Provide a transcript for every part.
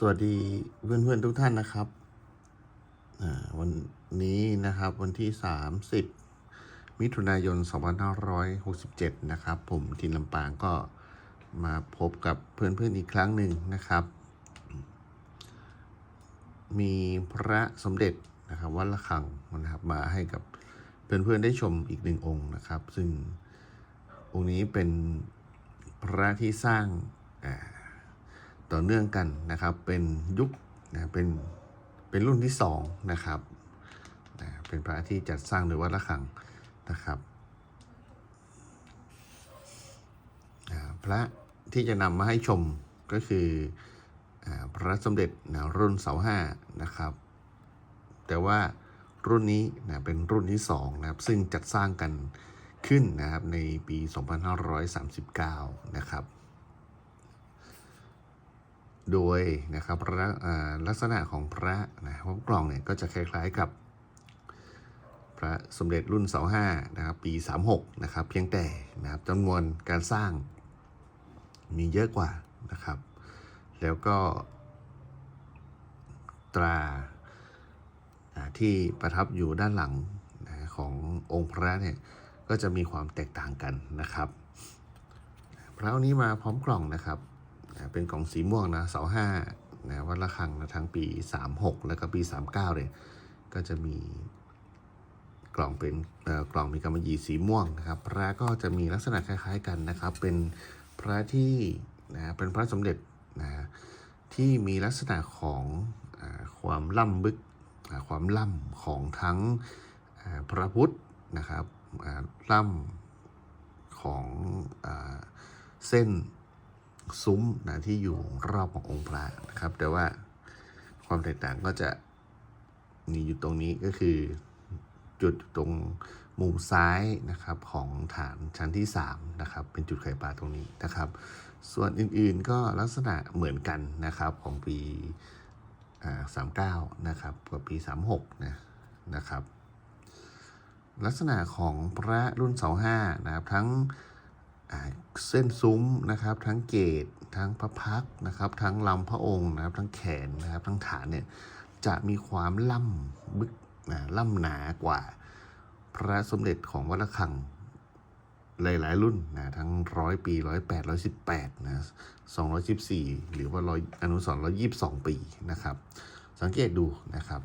สวัสดีเพื่อนๆทุกท่านนะครับวันนี้นะครับวันที่ 30 มิถุนายน 2567 นะครับ ผมทินลำปางก็มาพบกับเพื่อนๆอีกครั้งหนึ่งนะครับ มีพระสมเด็จนะครับวัดละคังนะครับมาให้กับเพื่อนๆได้ชมอีกหนึ่งองค์นะครับ ซึ่งองค์นี้เป็นพระที่สร้างอ่า ต่อเนื่องกันนะครับ เป็นยุคนะเป็นเป็นรุ่นที่สองนะครับนะเป็นพระที่จัดสร้างโดยวัดละคังนะครับอ่าพระที่จะนำมาให้ชมก็คือพระสมเด็จนะรุ่นเสาห้านะครับ แต่ว่ารุ่นนี้นะเป็นรุ่นที่สองนะครับ ซึ่งจัดสร้างกันขึ้นนะครับในปี 2539 นะครับ โดยนะครับลักษณะของพระนะพระกล่องเนี่ยก็จะคล้ายๆกับพระสมเด็จรุ่นเสาห้านะครับ ปี 36 นะครับ เพียงแต่นะครับจำนวนการสร้างมีเยอะกว่านะครับ แล้วก็ตราที่ประทับอยู่ด้านหลังนะขององค์พระเนี่ยก็จะมีความแตกต่างกันนะครับ พระนี้มาพร้อมกล่องนะครับ เป็นกล่องสีม่วงนะเสาห้านะวัดละคังนะทั้งปี 36 แล้วก็ปี 39เนี่ยก็จะมีกล่องเป็นกล่องมีกำมะหยี่สีม่วงนะครับ พระก็จะมีลักษณะคล้าย ๆกันนะครับ เป็นพระที่นะเป็นพระสมเด็จนะที่มีลักษณะของอความล่ำบึกความล่ำของทั้งพระพุทธนะครับล่ำของอเส้น ซุ้มนะที่อยู่รอบขององค์พระนะครับ แต่ว่าความแตกต่างก็จะมีอยู่ตรงนี้ก็คือจุดตรงมุมซ้ายนะครับของฐานชั้นที่3นะครับเป็นจุดไข่ปลาตรงนี้นะครับ ส่วนอื่นๆก็ลักษณะเหมือนกันนะครับของปีอ่า39นะครับกับปี 36นะนะครับ ลักษณะของพระรุ่นเสาห้านะครับทั้ง เส้นซุ้มนะครับทั้งเกตทั้งพระพักนะครับ ทั้งลำพระองค์นะครับ ทั้งแขนนะครับ ทั้งฐานเนี่ยจะมีความล่ำบึกนะล่ำหนากว่าพระสมเด็จของวัดระฆังหลาย ๆ รุ่นนะทั้งร้อยปีร้อยแปดร้อยสิบแปดนะสองร้อยสิบสี่หรือว่าร้อยอนุสรร้อยยี่สิบสองปีนะครับ สังเกตดูนะครับ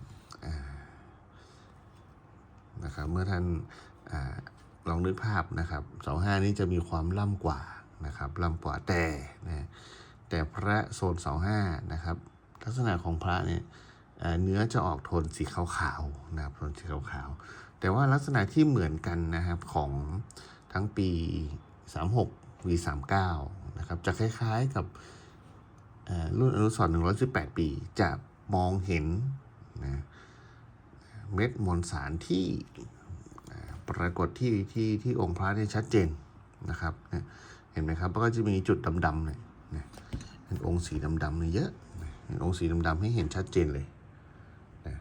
นะครับ เมื่อท่านอ ลองนึกภาพนะครับเสาห้านี้จะมีความล่ำกว่านะครับล่ำกว่าแต่นะแต่พระโซนเสาห้านะครับ ลักษณะของพระเนี่ยเนื้อจะออกโทนสีขาวๆนะครับโทนสีขาวๆแต่ว่าลักษณะที่เหมือนกันนะครับของทั้งปี 36ปี39 นะครับจะคล้ายๆกับรุ่นอนุสรณ์118 ปีจะมองเห็นนะเม็ดมวลสารที่ ปรากฏที่ที่ที่องค์พระเนี่ยชัดเจนนะครับเนี่ยเห็นไหมครับก็จะมีจุดดำๆเนี่ยนะเป็นองค์สีดำๆเนี่ยเยอะเห็นองค์สีดำๆให้เห็นชัดเจนเลยนะ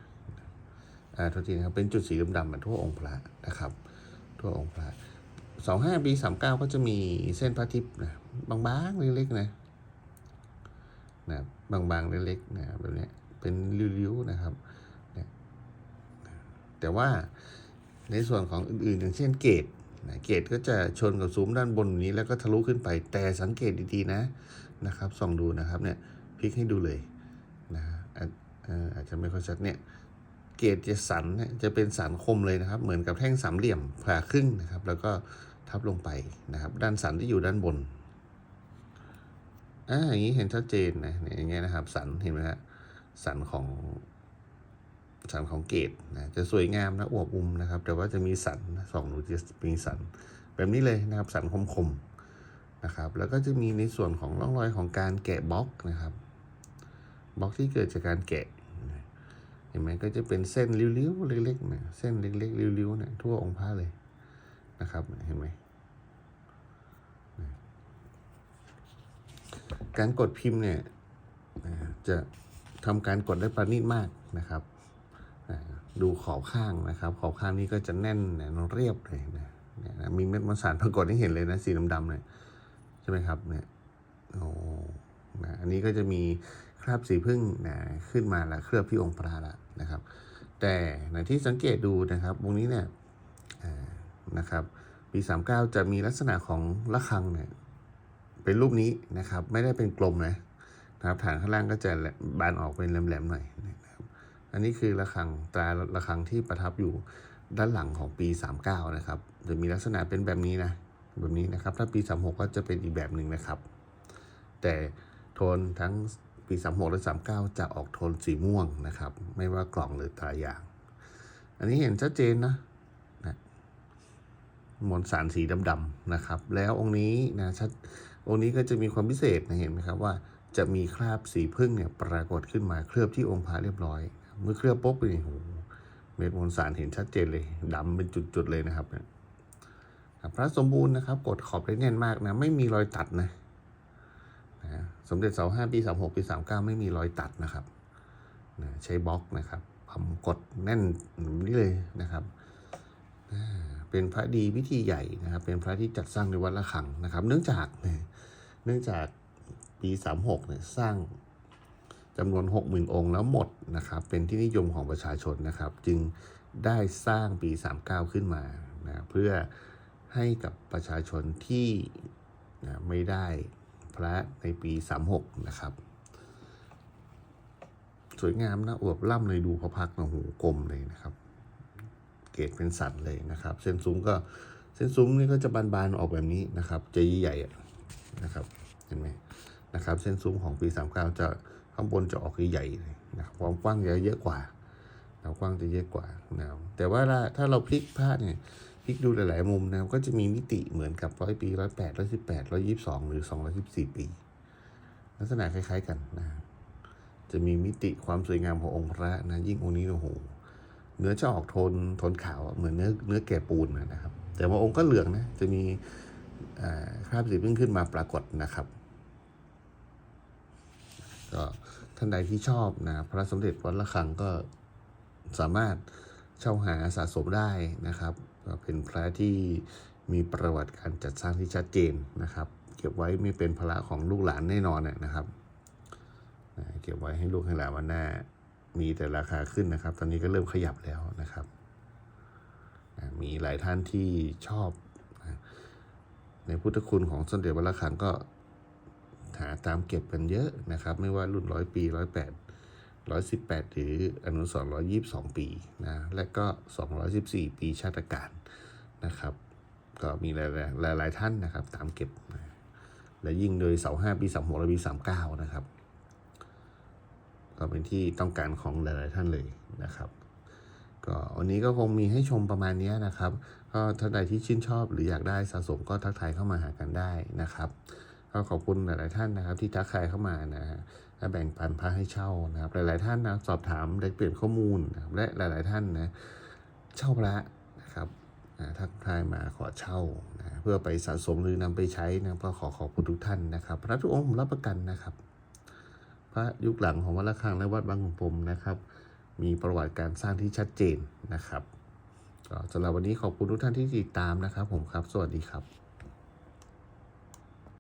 อ่าทษทีนะครับเป็นจุดสีดำๆมาทั่วองค์พระนะครับทั่วองค์พระสองห้าปีสามเก้าก็จะมีเส้นพระทิพย์นะบางๆเล็กๆนะนะบางๆเล็กๆนะแบบนี้เป็นริ้วๆนะครับ แต่ว่า ในส่วนของอื่นๆ อย่างเช่นเกตนะเกตก็จะชนกับซุ้มด้านบนนี้แล้วก็ทะลุขึ้นไป แต่สังเกตดีๆนะนะครับส่องดูนะครับเนี่ยพลิกให้ดูเลยนะอาเอ่อาจจะไม่ค่อยชัดเนี่ยเกตจะสันเนี่ยจะเป็นสันคมเลยนะครับ เหมือนกับแท่งสามเหลี่ยมผ่าครึ่งนะครับ แล้วก็ทับลงไปนะครับ ด้านสันที่อยู่ด้านบนอ่าอย่างนี้เห็นชัดเจนนะเนี่ยอย่างเงี้ยนะครับ สันเห็นไหมฮะสันของ สันของเกตนะจะสวยงามนะอวบอุ่มนะครับ แต่ว่าจะมีสันสองหนูจะมีสัน แบบนี้เลยนะครับสันคมๆนะครับ แล้วก็จะมีในส่วนของร่องรอยของการแกะบล็อกนะครับบล็อกที่เกิดจากการแกะเห็นไหมก็จะเป็นเส้นริ้วๆเล็กๆนะเส้นเล็กๆริ้วๆเนี่ยทั่วองค์พระเลยนะครับเห็นไหมการกดพิมพ์เนี่ยจะทำการกดได้ประณีตมากนะครับ ดูขอบข้างนะครับ ขอบข้างนี้ก็จะแน่นน่นเรียบเลยนะเนี่ยมีเม็ดมวลสารปรากฏให้เห็นเลยนะสีดำๆเนี่ยใช่ไหมครับเนี่ยโอ้นะอันนี้ก็จะมีคราบสีพึ่งนะขึ้นมาแล้วเคลือบที่องค์พระแล้วนะครับ แต่นะที่สังเกตดูนะครับวงนี้เนี่ยนะครับปี39 จะมีลักษณะของระฆังเนี่ยเป็นรูปนี้นะครับ ไม่ได้เป็นกลมนะนะครับฐานข้างล่างก็จะบานออกเป็นแหลมๆหน่อยนะ อันนี้คือระฆังตราระฆังที่ประทับอยู่ด้านหลังของปี 39 นะครับจะมีลักษณะเป็นแบบนี้นะแบบนี้นะครับ ถ้าปี 36 ก็จะเป็นอีกแบบหนึ่งนะครับ แต่โทนทั้งปี 36 และ 39 จะออกโทนสีม่วงนะครับ ไม่ว่ากล่องหรือตรายาง อันนี้เห็นชัดเจนนะนะมวลสารสีดำๆนะครับ แล้วองค์นี้นะชัดองค์นี้ก็จะมีความพิเศษนะเห็นไหมครับว่าจะมีคราบสีพึ่งเนี่ยปรากฏขึ้นมาเคลือบที่องค์พระเรียบร้อย เมื่อเคลือบปุ๊บนี่โหเม็ดมวลสารเห็นชัดเจนเลยดำเป็นจุดๆเลยนะครับเนี่ยพระสมบูรณ์นะครับกดขอบได้แน่นมากนะ ไม่มีรอยตัดนะนะสมเด็จเสาห้าปีสามหกปีสามเก้าไม่มีรอยตัดนะครับนะใช้บล็อกนะครับทำกดแน่นนี่เลยนะครับอ่าเป็นพระดีพิธีใหญ่นะครับ เป็นพระที่จัดสร้างในวัดละคังนะครับ เนื่องจากเนี่ยเนื่องจากปีสามหกเนี่ยสร้าง จำนวน 60,000 องค์แล้วหมดนะครับเป็นที่นิยมของประชาชนนะครับ จึงได้สร้างปี 39 ขึ้นมานะเพื่อให้กับประชาชนที่นะไม่ได้พระในปี 36 นะครับ สวยงามนะอวบล่ำเลยดูพระพักนะหูกลมเลยนะครับ เกรดเป็นสันเลยนะครับ เส้นซุ้มก็เส้นซุ้มนี่ก็จะบานๆออกแบบนี้นะครับจะใหญ่ๆนะครับเห็นไหมนะครับ เส้นซุ้มของปี 39 จะ ข้างบนจะออกใหญ่ๆนะความกว้างจะเยอะกว่าความกว้างจะเยอะกว่านะแต่ว่าถ้าเราพลิกผ้าเนี่ยพลิกดูหลายๆมุมนะก็จะมีมิติเหมือนกับร้อยปีร้อยแปดร้อยสิบแปดร้อยยี่สิบสองหรือสองร้อยสิบสี่ปี ลักษณะคล้าย ๆกันนะจะมีมิติความสวยงามขององค์พระนะยิ่งองค์นี้โอ้โหเนื้อจะออกโทนโทนขาวเหมือนเนื้อเนื้อแก่ปูนนะครับ แต่ว่าองค์ก็เหลืองนะจะมีอ่าคราบสีเพึ่งขึ้นมาปรากฏนะครับ ก็ท่านใดที่ชอบนะพระสมเด็จวัดระฆังก็สามารถเช่าหาสะสมได้นะครับเป็นพระที่มีประวัติการจัดสร้างที่ชัดเจนนะครับ เก็บไว้ไม่เป็นภาระของลูกหลานแน่นอนนะนะครับเก็บไว้ให้ลูกให้หลานวันหน้ามีแต่ราคาขึ้นนะครับ ตอนนี้ก็เริ่มขยับแล้วนะครับ มีหลายท่านที่ชอบ ในพุทธคุณของสมเด็จวัดระฆังก็ หาตามเก็บกันเยอะนะครับ ไม่ว่ารุ่นร้อยปีร้อยแปดร้อยสิบแปดหรืออนุสรร้อยยี่สิบสองปีนะและก็สองร้อยสิบสี่ปีชาติการนะครับ ก็มีหลายหลายหลายท่านนะครับ ตามเก็บนะและยิ่งโดยเสาห้าปีสามหกและปีสามเก้านะครับก็เป็นที่ต้องการของหลาย ๆ ท่านเลยนะครับ ก็วันนี้ก็คงมีให้ชมประมาณนี้นะครับ ก็ท่านใดที่ชื่นชอบหรืออยากได้สะสมก็ทักทายเข้ามาหากันได้นะครับ ก็ขอบคุณหลาย ๆ ท่านนะครับ ที่ทักทายเข้ามานะฮะและแบ่งปันพระให้เช่านะครับ หลาย ๆ ท่านนะสอบถามได้เปลี่ยนข้อมูลนะครับและหลาย ๆ ท่านนะเช่าพระนะครับทักทายมาขอเช่านะเพื่อไปสะสมหรือนำไปใช้นะก็ขอขอบคุณทุกท่านนะครับ พระทุกองค์รับประกันนะครับ พระยุคหลังของวัดระฆังและวัดบางขุนพรมนะครับ มีประวัติการสร้างที่ชัดเจนนะครับสำหรับวันนี้ขอบคุณทุกท่านที่ติดตามนะครับ ผมครับ สวัสดีครับ